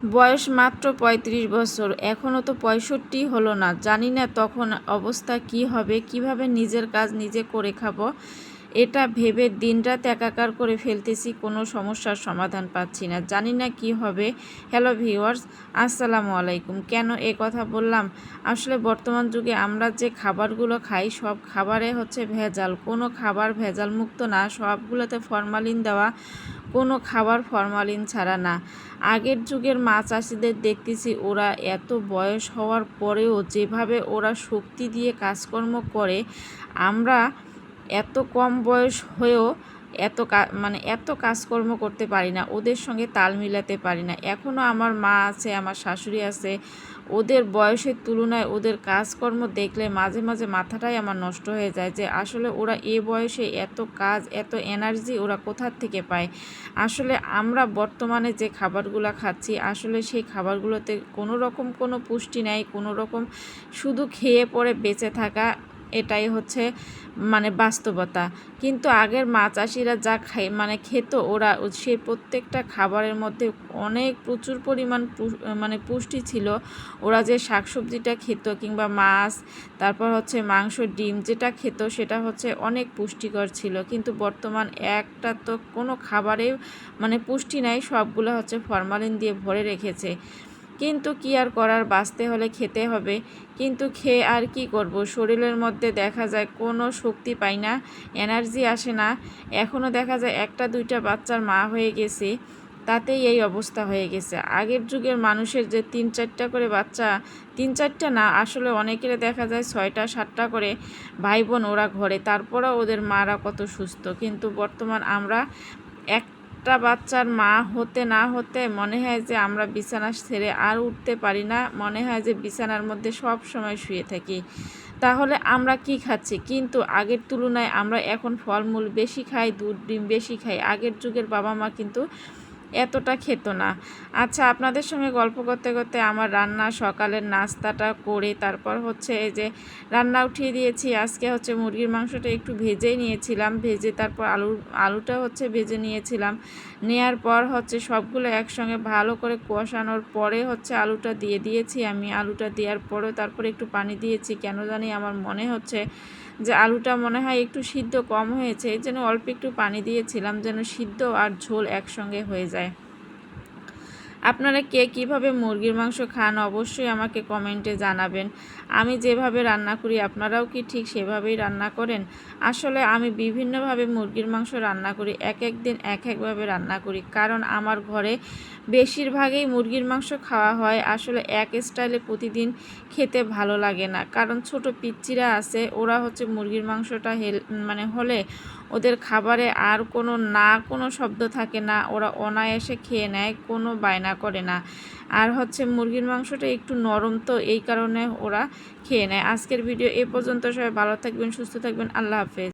বয়স মাত্র পঁয়ত্রিশ বছর। এখনও তো পঁয়ষট্টি হলো না। জানি না তখন অবস্থা কি হবে, কীভাবে নিজের কাজ নিজে করে খাব। এটা ভেবে দিনরাত একাকার করে ফেলতেছি, কোনো সমস্যার সমাধান পাচ্ছি না। জানি না কি হবে। হ্যালো ভিউয়ার্স, আসসালামু আলাইকুম। কেন এ কথা বললাম? আসলে বর্তমান যুগে আমরা যে খাবারগুলো খাই, সব খাবারে হচ্ছে ভেজাল। কোনো খাবার ভেজাল মুক্ত না, সবগুলোতে ফরমালিন দেওয়া, কোনো খাবার ফরমালিন ছাড়া না। আগের যুগের মা চাষিদের দেখতেছি, ওরা এত বয়স হওয়ার পরেও যেভাবে ওরা শক্তি দিয়ে কাজকর্ম করে, আমরা এত কম বয়স হয়েও এত মানে এত কাজকর্ম করতে পারি না, ওদের সঙ্গে তাল মিলাতে পারি না। এখনও আমার মা আছে, আমার শাশুড়ি আছে, ওদের বয়সের তুলনায় ওদের কাজকর্ম দেখলে মাঝে মাঝে মাথাটাই আমার নষ্ট হয়ে যায় যে আসলে ওরা এ বয়সে এত কাজ, এত এনার্জি ওরা কোথার থেকে পায়? আসলে আমরা বর্তমানে যে খাবারগুলো খাচ্ছি, আসলে সেই খাবারগুলোতে কোনো রকম কোনো পুষ্টি নেই, কোনো রকম শুধু খেয়ে পরে বেঁচে থাকা এটাই হচ্ছে মানে বাস্তবতা। কিন্তু আগের মা চাষিরা যা খাই মানে খেত, ওরা সেই প্রত্যেকটা খাবারের মধ্যে অনেক প্রচুর পরিমাণ মানে পুষ্টি ছিল। ওরা যে শাকসবজিটা খেত কিংবা মাছ, তারপর হচ্ছে মাংস, ডিম যেটা খেত, সেটা হচ্ছে অনেক পুষ্টিকর ছিল। কিন্তু বর্তমান একটা তো কোনো খাবারে মানে পুষ্টি নাই, সবগুলো হচ্ছে ফরমালিন দিয়ে ভরে রেখেছে। কিন্তু কি আর করার, বাঁচতে হলে খেতে হবে। কিন্তু খেয়ে আর কি করব? শরীরের মধ্যে দেখা যায় কোনো শক্তি পাই না, এনার্জি আসে না। এখনও দেখা যায় একটা, দুইটা বাচ্চার মা হয়ে গেছে, তাতেই এই অবস্থা হয়ে গেছে। আগের যুগের মানুষের যে তিন চারটা করে বাচ্চা, তিন চারটা না, আসলে অনেকের দেখা যায় ছয়টা, সাতটা করে ভাই বোন ওরা ঘরে, তারপরেও ওদের মারা কত সুস্থ। কিন্তু বর্তমান আমরা এক একটা বাচ্চার মা হতে না হতে মনে হয় যে আমরা বিছানা ছেড়ে আর উঠতে পারি না। মনে হয় যে বিছানার মধ্যে সব সময় শুয়ে থাকি। তাহলে আমরা কি খাচ্ছি? কিন্তু আগের তুলনায় আমরা এখন ফলমূল বেশি খাই, দুধ, ডিম বেশি খাই। আগের যুগের বাবা মা কিন্তু এতটা খেত না। আচ্ছা আপনাদের সঙ্গে গল্প করতে করতে আমার রান্না, সকালের নাস্তাটা করে তারপর হচ্ছে এই যে রান্না উঠিয়ে দিয়েছি, আজকে হচ্ছে মুরগির মাংসটা একটু ভেজেই নিয়েছিলাম, ভেজে তারপর আলু, আলুটা হচ্ছে ভেজে নিয়েছিলাম। নেয়ার পর হচ্ছে সবগুলো একসঙ্গে ভালো করে কষানোর পরে হচ্ছে আলুটা দিয়ে দিয়েছি। আমি আলুটা দেওয়ার পরেও তারপরে একটু পানি দিয়েছি। কেন জানি আমার মনে হচ্ছে যে আলুটা মনে হয় একটু সিদ্ধ কম হয়েছে এই জন্য অল্প একটু পানি দিয়েছিলাম যেন সিদ্ধ আর ঝোল একসঙ্গে হয়ে যায়। আপনারা কে কীভাবে মুরগির মাংস খান অবশ্যই আমাকে কমেন্টে জানাবেন। আমি যেভাবে রান্না করি, আপনারাও কি ঠিক সেভাবেই রান্না করেন? আসলে আমি বিভিন্নভাবে মুরগির মাংস রান্না করি এক এক দিন এক একভাবে রান্না করি। কারণ আমার ঘরে বেশিরভাগই মুরগির মাংস খাওয়া হয়। আসলে এক স্টাইলে প্রতিদিন খেতে ভালো লাগে না। কারণ ছোট পিচ্চিরা আছে, ওরা হচ্ছে মুরগির মাংসটা হেল মানে হলে ওদের খাবারে আর কোনো না কোনো শব্দ থাকে না, ওরা অনায়াসে খেয়ে নেয়, কোনো বায়না করে না। আর হচ্ছে মুরগির মাংসটা একটু নরম তো, এই কারণে ওরা খেয়ে নেয়। আজকের ভিডিও এ পর্যন্ত, সবাই ভালো থাকবেন, সুস্থ থাকবেন, আল্লাহ হাফেজ।